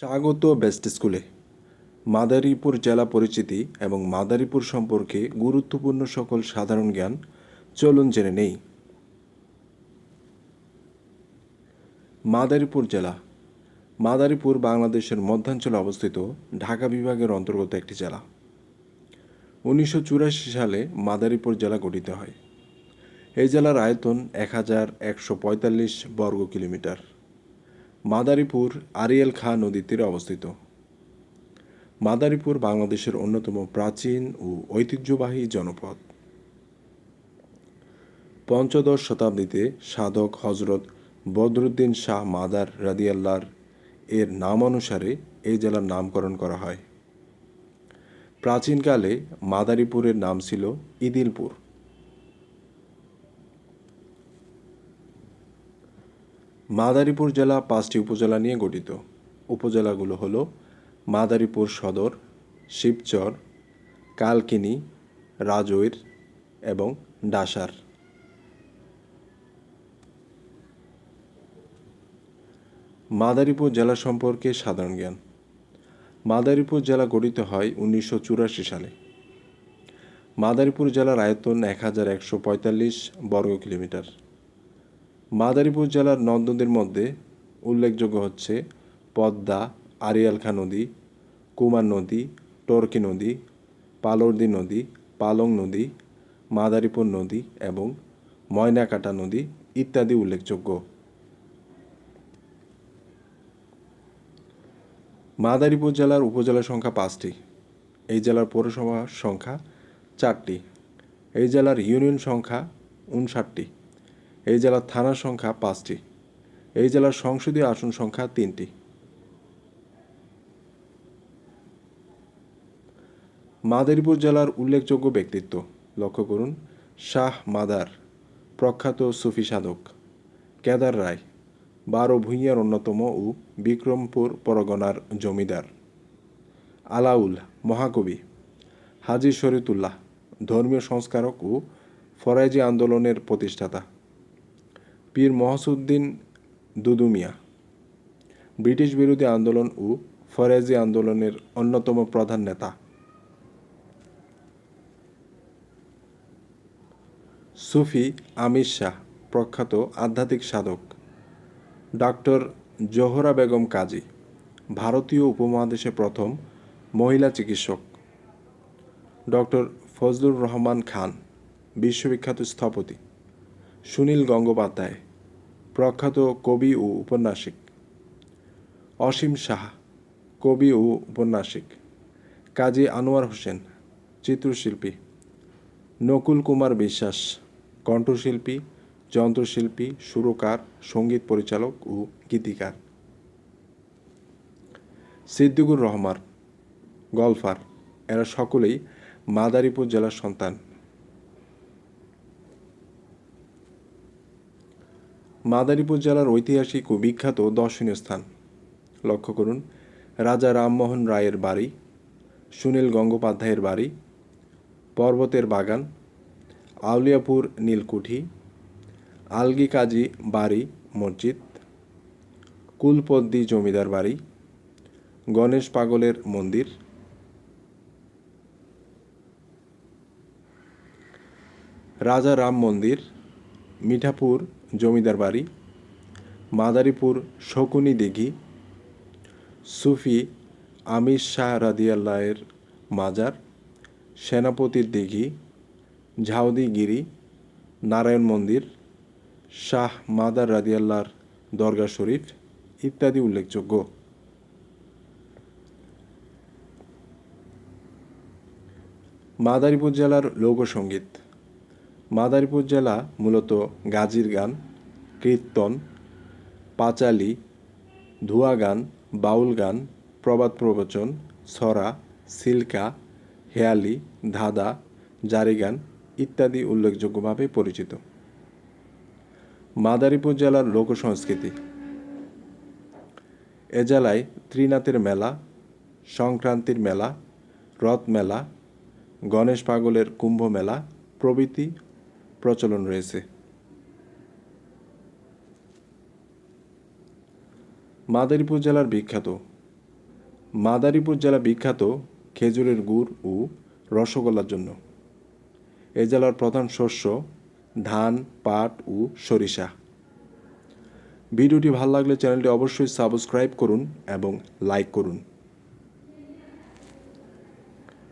স্বাগত বেস্ট স্কুলে। মাদারীপুর জেলা পরিচিতি এবং মাদারীপুর সম্পর্কে গুরুত্বপূর্ণ সকল সাধারণ জ্ঞান চলুন জেনে নেই। মাদারীপুর জেলা। মাদারীপুর বাংলাদেশের মধ্যাঞ্চলে অবস্থিত ঢাকা বিভাগের অন্তর্গত একটি জেলা। উনিশশো চুরাশি সালে মাদারীপুর জেলা গঠিত হয়। এই জেলার আয়তন এক হাজার একশো পঁয়তাল্লিশ বর্গ কিলোমিটার। মাদারীপুর আরিয়েল খাঁ নদীর তীরে অবস্থিত। মাদারীপুর বাংলাদেশের অন্যতম প্রাচীন ও ঐতিহ্যবাহী জনপদ। পঞ্চদশ শতাব্দীতে সাধক হজরত বদরুদ্দিন শাহ মাদার রাদিয়াল্লার এর নাম অনুসারে এই জেলার নামকরণ করা হয়। প্রাচীনকালে মাদারীপুরের নাম ছিল ইদিলপুর। মাদারীপুর জেলা পাঁচটি উপজেলা নিয়ে গঠিত। উপজেলাগুলো হল মাদারীপুর সদর, শিবচর, কালকিনি, রাজৈর এবং ডাসার। মাদারীপুর জেলা সম্পর্কে সাধারণ জ্ঞান। মাদারীপুর জেলা গঠিত হয় উনিশশো চুরাশি সালে। মাদারীপুর জেলার আয়তন এক হাজার একশো পঁয়তাল্লিশ বর্গ কিলোমিটার মাদারীপুর জেলার নদ-নদীর মধ্যে উল্লেখযোগ্য হচ্ছে পদ্মা, আড়িয়ালখা নদী, কুমার নদী, টর্কি নদী, পালর্দি নদী, পালং নদী, মাদারীপুর নদী এবং ময়নাকাটা নদী ইত্যাদি উল্লেখযোগ্য। মাদারীপুর জেলার উপজেলা সংখ্যা পাঁচটি। এই জেলার পৌরসভা সংখ্যা চারটি। এই জেলার ইউনিয়ন সংখ্যা উনষাটটি। এই জেলার থানার সংখ্যা পাঁচটি। এই জেলার সংসদীয় আসন সংখ্যা তিনটি। মাদারীপুর জেলার উল্লেখযোগ্য ব্যক্তিত্ব। লক্ষ্য করুন, শাহ মাদার, প্রখ্যাত সুফি সাধক, কেদার রায়, বারো ভূঁইয়ার অন্যতম ও বিক্রমপুর পরগনার জমিদার। আলাউল মহাকবি, হাজি শরীতুল্লাহ, ধর্মীয় সংস্কারক ও ফরাইজি আন্দোলনের প্রতিষ্ঠাতা। পীর মহসুদ্দিন দুদুমিয়া। ব্রিটিশ বিরোধী আন্দোলন ও ফরেজি আন্দোলনের অন্যতম প্রধান নেতা। সুফি আমির শাহ, প্রখ্যাত আধ্যাত্মিক সাধক। ডক্টর জোহরা বেগম কাজী, ভারতীয় উপমহাদেশে প্রথম মহিলা চিকিৎসক। ডক্টর ফজলুর রহমান খান, বিশ্ববিখ্যাত স্থপতি। সুনীল গঙ্গোপাধ্যায়, প্রখ্যাত কবি ও উপন্যাসিক। অসীম সাহা, কবি ও উপন্যাসিক। কাজী আনোয়ার হোসেন, চিত্রশিল্পী। নকুল কুমার বিশ্বাস, কণ্ঠশিল্পী, যন্ত্রশিল্পী, সুরকার, সংগীত পরিচালক ও গীতিকার। সিদ্দিকুর রহমান, গলফার। এরা সকলেই মাদারীপুর জেলার সন্তান। মাদারীপুর জেলার ঐতিহাসিক ও বিখ্যাত দর্শনীয় স্থান। লক্ষ্য করুন, রাজা রামমোহন রায়ের বাড়ি, সুনীল গঙ্গোপাধ্যায়ের বাড়ি, পর্বতের বাগান, আউলিয়াপুর নীলকুঠি, আলগি কাজী বাড়ি মসজিদ, কুলপদ্দি জমিদার বাড়ি, গণেশ পাগলের মন্দির। রাজা রাম মন্দির, মিঠাপুর জমিদার বাড়ি, মাদারীপুর শকুনি দিঘি, সুফি আমির শাহ রাদিয়াল্লাহের মাজার, সেনাপতির দিঘি, ঝাউদিগিরি, নারায়ণ মন্দির, শাহ মাদার রাদিয়াল্লার দরগা শরীফ ইত্যাদি উল্লেখযোগ্য। মাদারীপুর জেলার লোকসঙ্গীত মাদারীপুর জেলা মূলত গাজির গান, কীর্তন, পাঁচালি, ধুয়া গান, বাউল গান, প্রবাদ প্রবচন, ছড়া, সিল্কা, হেয়ালি, ধাঁধা, জারি গান ইত্যাদি উল্লেখযোগ্যভাবে পরিচিত। মাদারীপুর জেলার লোকসংস্কৃতি। এ জেলায় ত্রিনাথের মেলা, সংক্রান্তির মেলা, রথ মেলা, গণেশ পাগলের কুম্ভ মেলা প্রভৃতি প্রচলন রয়েছে। মাদারীপুর জেলার বিখ্যাত। মাদারীপুর জেলা বিখ্যাত খেজুরের গুড় ও রসগোল্লার জন্য। এ জেলার প্রধান শস্য ধান, পাট ও সরিষা। ভিডিওটি ভালো লাগলে চ্যানেলটি অবশ্যই সাবস্ক্রাইব করুন এবং লাইক করুন।